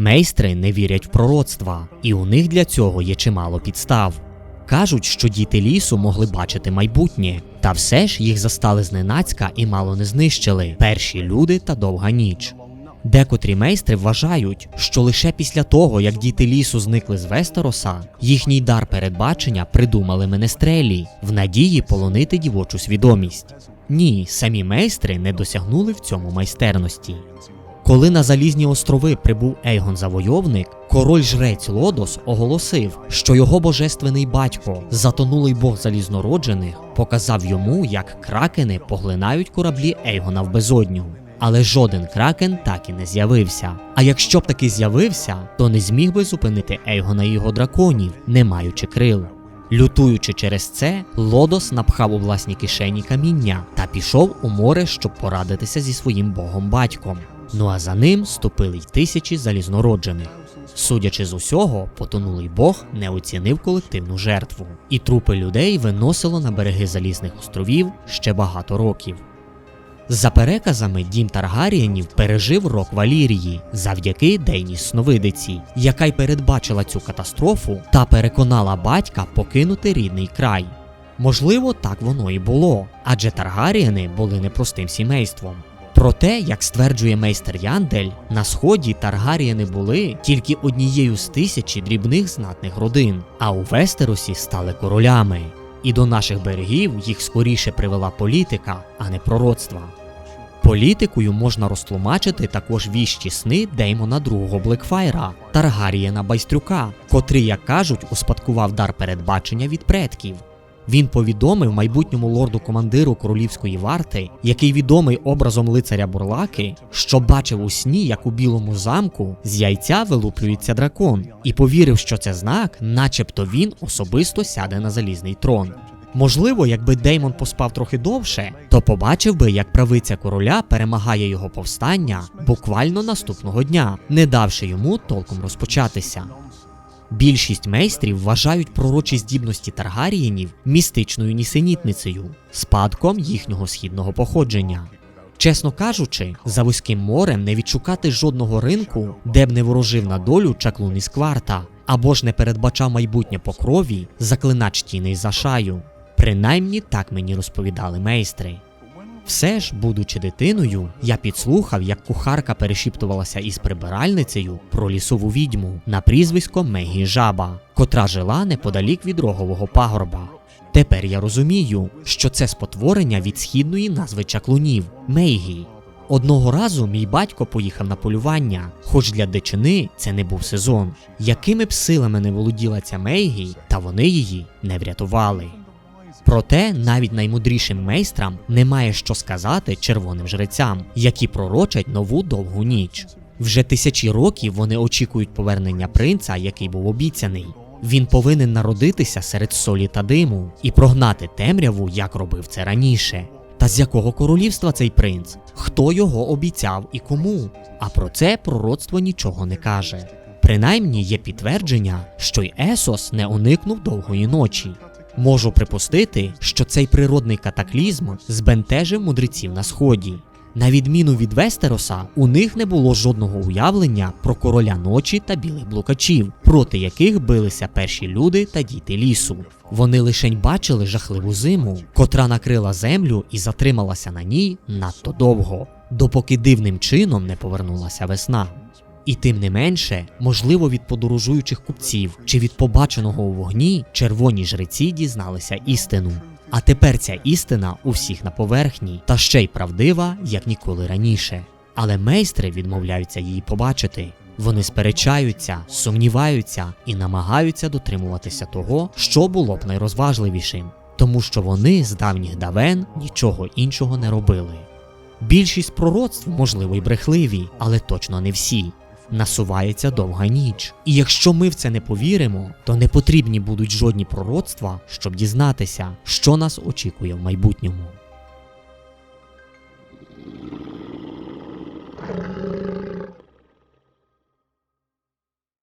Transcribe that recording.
Мейстри не вірять в пророцтва, і у них для цього є чимало підстав. Кажуть, що діти лісу могли бачити майбутнє, та все ж їх застали зненацька і мало не знищили перші люди та довга ніч. Декотрі майстри вважають, що лише після того, як діти лісу зникли з Вестероса, їхній дар передбачення придумали менестрелі в надії полонити дівочу свідомість. Ні, самі майстри не досягнули в цьому майстерності. Коли на залізні острови прибув Ейгон Завойовник, король жрець Лодос оголосив, що його божественний батько, затонулий бог залізнороджених, показав йому, як кракени поглинають кораблі Ейгона в безодню. Але жоден кракен так і не з'явився. А якщо б таки з'явився, то не зміг би зупинити Ейгона і його драконів, не маючи крил. Лютуючи через це, Лодос напхав у власні кишені каміння та пішов у море, щоб порадитися зі своїм богом батьком. Ну а за ним ступили й тисячі залізнороджених. Судячи з усього, потонулий бог не оцінив колективну жертву, і трупи людей виносило на береги залізних островів ще багато років. За переказами, дім Таргарієнів пережив рок Валірії завдяки Дейні Сновидиці, яка й передбачила цю катастрофу та переконала батька покинути рідний край. Можливо, так воно і було, адже Таргарієни були непростим сімейством. Проте, як стверджує мейстер Яндель, на сході Таргарієни були тільки однією з тисячі дрібних знатних родин, а у Вестеросі стали королями. І до наших берегів їх скоріше привела політика, а не пророцтва. Політикою можна розтлумачити також віщі сни Деймона другого Блекфайра, Таргарієна Байстрюка, котрий, як кажуть, успадкував дар передбачення від предків. Він повідомив майбутньому лорду-командиру королівської варти, який відомий образом лицаря Бурлаки, що бачив у сні, як у білому замку з яйця вилуплюється дракон, і повірив, що це знак, начебто він особисто сяде на залізний трон. Можливо, якби Деймон поспав трохи довше, то побачив би, як правиця короля перемагає його повстання буквально наступного дня, не давши йому толком розпочатися. Більшість майстрів вважають пророчі здібності Таргарієнів містичною нісенітницею, спадком їхнього східного походження. Чесно кажучи, за вузьким морем не відшукати жодного ринку, де б не ворожив на долю чаклун із кварта, або ж не передбачав майбутнє по крові заклинач тіней Зашаю. Принаймні так мені розповідали майстри. Все ж, будучи дитиною, я підслухав, як кухарка перешіптувалася із прибиральницею про лісову відьму на прізвисько Мегі Жаба, котра жила неподалік від рогового пагорба. Тепер я розумію, що це спотворення від східної назви чаклунів Мейгі. Одного разу мій батько поїхав на полювання, хоч для дичини це не був сезон. Якими б силами не володіла ця Мейгі, та вони її не врятували. Проте навіть наймудрішим майстрам немає що сказати червоним жрецям, які пророчать нову довгу ніч. Вже тисячі років вони очікують повернення принца, який був обіцяний. Він повинен народитися серед солі та диму і прогнати темряву, як робив це раніше. Та з якого королівства цей принц? Хто його обіцяв і кому? А про це пророцтво нічого не каже. Принаймні є підтвердження, що й Есос не уникнув довгої ночі. Можу припустити, що цей природний катаклізм збентежив мудреців на сході. На відміну від Вестероса, у них не було жодного уявлення про короля ночі та білих блукачів, проти яких билися перші люди та діти лісу. Вони лишень бачили жахливу зиму, котра накрила землю і затрималася на ній надто довго, допоки дивним чином не повернулася весна. І тим не менше, можливо, від подорожуючих купців чи від побаченого у вогні червоні жреці дізналися істину. А тепер ця істина у всіх на поверхні, та ще й правдива, як ніколи раніше. Але майстри відмовляються її побачити. Вони сперечаються, сумніваються і намагаються дотримуватися того, що було б найрозважливішим, тому що вони з давніх давен нічого іншого не робили. Більшість пророцтв, можливо, й брехливі, але точно не всі. Насувається довга ніч. І якщо ми в це не повіримо, то не потрібні будуть жодні пророцтва, щоб дізнатися, що нас очікує в майбутньому.